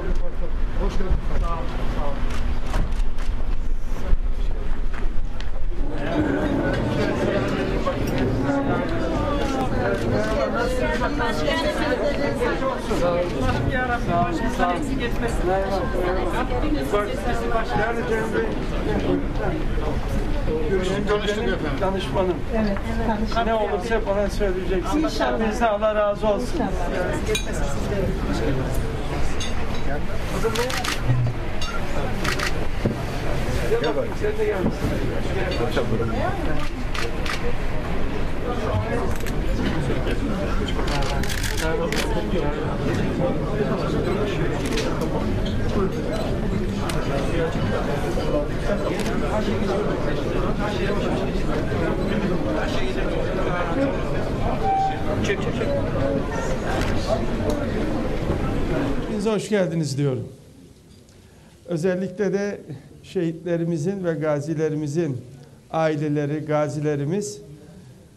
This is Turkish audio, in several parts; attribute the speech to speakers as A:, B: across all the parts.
A: Hoş geldin. Sağ olun. Sağ olun. Nerede Cem Bey? Görüştük, tanıştık efendim.
B: Danışmanım.
C: Evet, tanıştık.
B: Ne olursa bana söyleyeceksin.
C: İnşallah.
B: Allah razı olsun.
C: İnşallah.
B: Gel bak. Sen de gel. Hepinize hoş geldiniz diyorum. Özellikle de şehitlerimizin ve gazilerimizin aileleri, gazilerimiz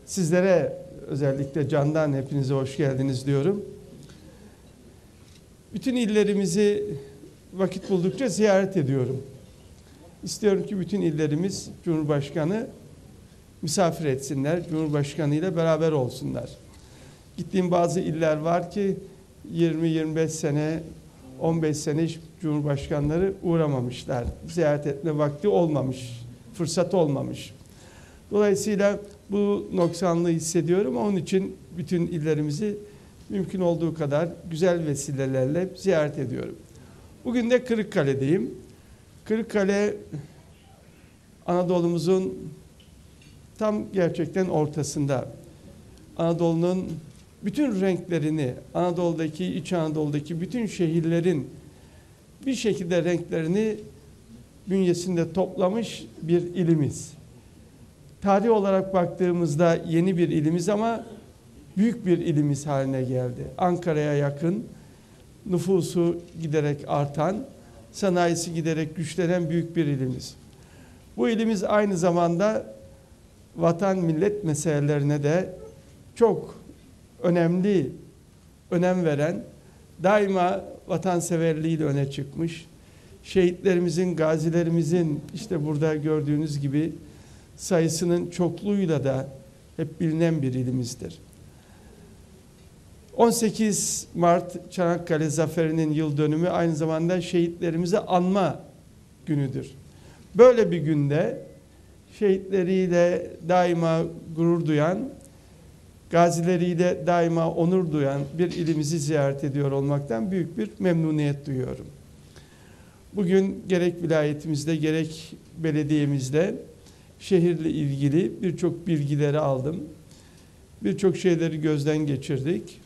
B: sizlere özellikle candan hepinize hoş geldiniz diyorum. Bütün illerimizi vakit buldukça ziyaret ediyorum. İstiyorum ki bütün illerimiz Cumhurbaşkanı misafir etsinler, Cumhurbaşkanı ile beraber olsunlar. Gittiğim bazı iller var ki 20-25 sene, 15 sene hiç Cumhurbaşkanları uğramamışlar. Ziyaret etme vakti olmamış, fırsat olmamış. Dolayısıyla bu noksanlığı hissediyorum. Onun için bütün illerimizi mümkün olduğu kadar güzel vesilelerle ziyaret ediyorum. Bugün de Kırıkkale'deyim. Kırıkkale Anadolu'muzun tam gerçekten ortasında. Anadolu'nun bütün renklerini, Anadolu'daki, İç Anadolu'daki bütün şehirlerin bir şekilde renklerini bünyesinde toplamış bir ilimiz. Tarih olarak baktığımızda yeni bir ilimiz ama büyük bir ilimiz haline geldi. Ankara'ya yakın, nüfusu giderek artan, sanayisi giderek güçlenen büyük bir ilimiz. Bu ilimiz aynı zamanda vatan millet meselelerine de çok önemli önem veren, daima vatanseverliğiyle öne çıkmış, şehitlerimizin, gazilerimizin işte burada gördüğünüz gibi sayısının çokluğuyla da hep bilinen bir ilimizdir. 18 Mart Çanakkale Zaferi'nin yıl dönümü aynı zamanda şehitlerimizi anma günüdür. Böyle bir günde şehitleriyle daima gurur duyan, gazileriyle daima onur duyan bir ilimizi ziyaret ediyor olmaktan büyük bir memnuniyet duyuyorum. Bugün gerek vilayetimizde gerek belediyemizde şehirle ilgili birçok bilgileri aldım. Birçok şeyleri gözden geçirdik.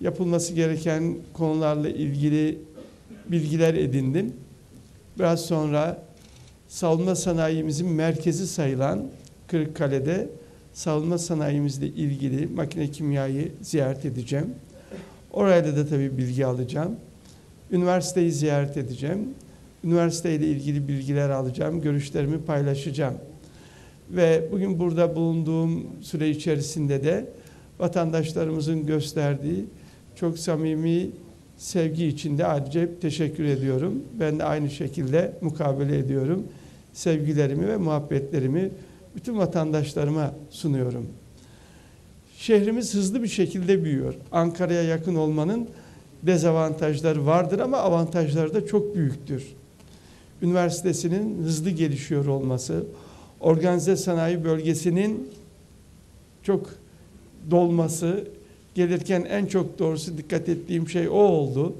B: Yapılması gereken konularla ilgili bilgiler edindim. Biraz sonra savunma sanayimizin merkezi sayılan Kırıkkale'de savunma sanayimizle ilgili makine kimyayı ziyaret edeceğim. Orayla da tabii bilgi alacağım. Üniversiteyi ziyaret edeceğim. Üniversiteyle ilgili bilgiler alacağım, görüşlerimi paylaşacağım. Ve bugün burada bulunduğum süre içerisinde de vatandaşlarımızın gösterdiği çok samimi sevgi için de ayrıca teşekkür ediyorum. Ben de aynı şekilde mukabele ediyorum. Sevgilerimi ve muhabbetlerimi bütün vatandaşlarıma sunuyorum. Şehrimiz hızlı bir şekilde büyüyor. Ankara'ya yakın olmanın dezavantajları vardır ama avantajları da çok büyüktür. Üniversitesinin hızlı gelişiyor olması, organize sanayi bölgesinin çok dolması, gelirken en çok doğrusu dikkat ettiğim şey o oldu.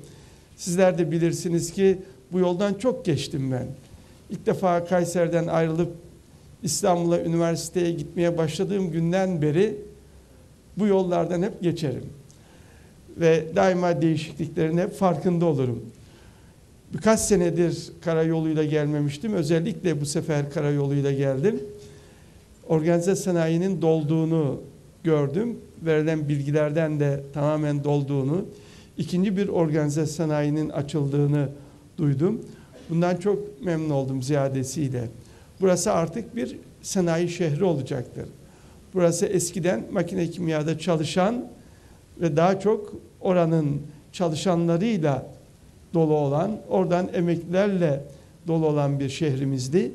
B: Sizler de bilirsiniz ki bu yoldan çok geçtim ben. İlk defa Kayseri'den ayrılıp İstanbul'a üniversiteye gitmeye başladığım günden beri bu yollardan hep geçerim. Ve daima değişikliklerin hep farkında olurum. Birkaç senedir karayoluyla gelmemiştim. Özellikle bu sefer karayoluyla geldim. Organize sanayinin dolduğunu gördüm. Verilen bilgilerden de tamamen dolduğunu, ikinci bir organize sanayinin açıldığını duydum. Bundan çok memnun oldum ziyadesiyle. Burası artık bir sanayi şehri olacaktır. Burası eskiden makine kimyada çalışan ve daha çok oranın çalışanlarıyla dolu olan, oradan emeklilerle dolu olan bir şehrimizdi.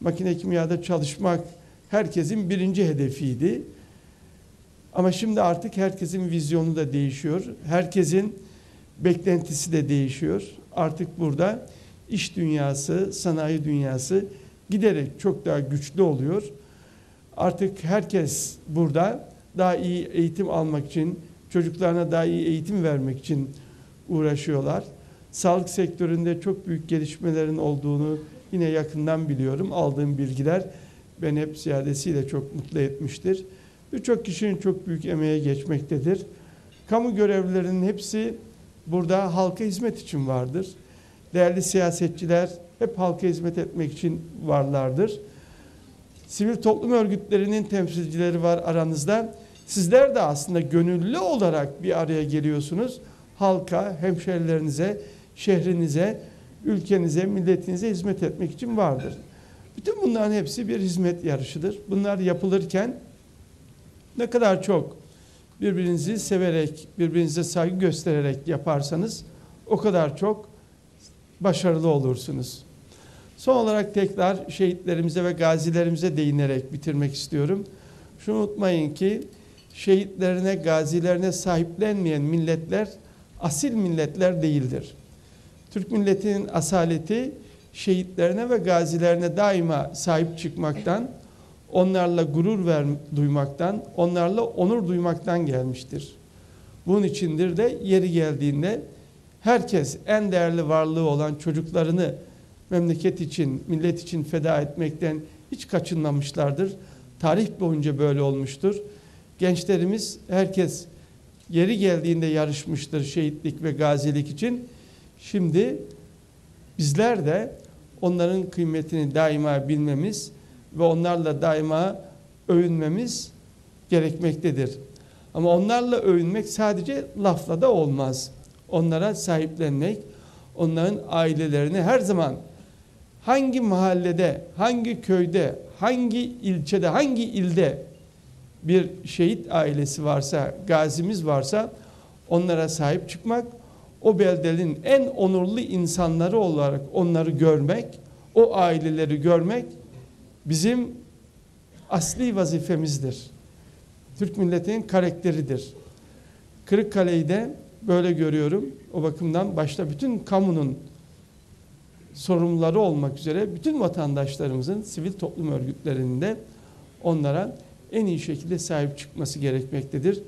B: Makine kimyada çalışmak herkesin birinci hedefiydi. Ama şimdi artık herkesin vizyonu da değişiyor. Herkesin beklentisi de değişiyor. Artık burada iş dünyası, sanayi dünyası giderek çok daha güçlü oluyor. Artık herkes burada daha iyi eğitim almak için, çocuklarına daha iyi eğitim vermek için uğraşıyorlar. Sağlık sektöründe çok büyük gelişmelerin olduğunu yine yakından biliyorum. Aldığım bilgiler beni hep ziyadesiyle çok mutlu etmiştir. Birçok kişinin çok büyük emeğe geçmektedir. Kamu görevlilerinin hepsi burada halka hizmet için vardır. Değerli siyasetçiler hep halka hizmet etmek için varlardır. Sivil toplum örgütlerinin temsilcileri var aranızda. Sizler de aslında gönüllü olarak bir araya geliyorsunuz. Halka, hemşerilerinize, şehrinize, ülkenize, milletinize hizmet etmek için vardır. Bütün bunların hepsi bir hizmet yarışıdır. Bunlar yapılırken ne kadar çok birbirinizi severek, birbirinize saygı göstererek yaparsanız o kadar çok başarılı olursunuz. Son olarak tekrar şehitlerimize ve gazilerimize değinerek bitirmek istiyorum. Şunu unutmayın ki şehitlerine, gazilerine sahiplenmeyen milletler asil milletler değildir. Türk milletinin asaleti şehitlerine ve gazilerine daima sahip çıkmaktan, onlarla gurur ver, duymaktan, onlarla onur duymaktan gelmiştir. Bunun içindir de yeri geldiğinde herkes en değerli varlığı olan çocuklarını memleket için, millet için feda etmekten hiç kaçınmamışlardır. Tarih boyunca böyle olmuştur. Gençlerimiz herkes yeri geldiğinde yarışmıştır şehitlik ve gazilik için. Şimdi bizler de onların kıymetini daima bilmemiz ve onlarla daima övünmemiz gerekmektedir. Ama onlarla övünmek sadece lafla da olmaz. Onlara sahiplenmek, onların ailelerini her zaman hangi mahallede, hangi köyde, hangi ilçede, hangi ilde bir şehit ailesi varsa, gazimiz varsa onlara sahip çıkmak, o beldenin en onurlu insanları olarak onları görmek, o aileleri görmek bizim asli vazifemizdir. Türk milletinin karakteridir. Kırıkkale'yi de böyle görüyorum. O bakımdan başta bütün kamunun sorumluları olmak üzere bütün vatandaşlarımızın sivil toplum örgütlerinde onlara en iyi şekilde sahip çıkması gerekmektedir.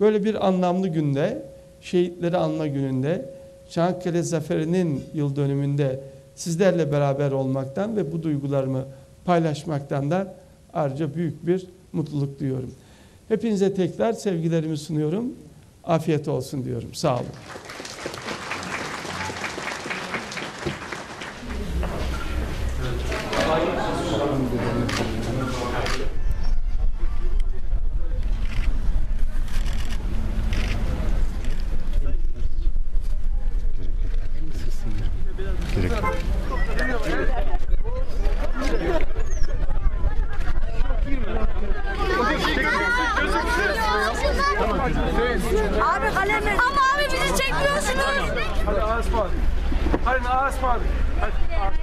B: Böyle bir anlamlı günde, şehitleri anma gününde, Çanakkale Zaferi'nin yıl dönümünde sizlerle beraber olmaktan ve bu duygularımı paylaşmaktan da ayrıca büyük bir mutluluk duyuyorum. Hepinize tekrar sevgilerimi sunuyorum. Afiyet olsun diyorum. Sağ olun.
C: Abi kalem Ama abi bizi çekmiyorsunuz.
A: Hadi Asman. Hadi Asman. Hadi.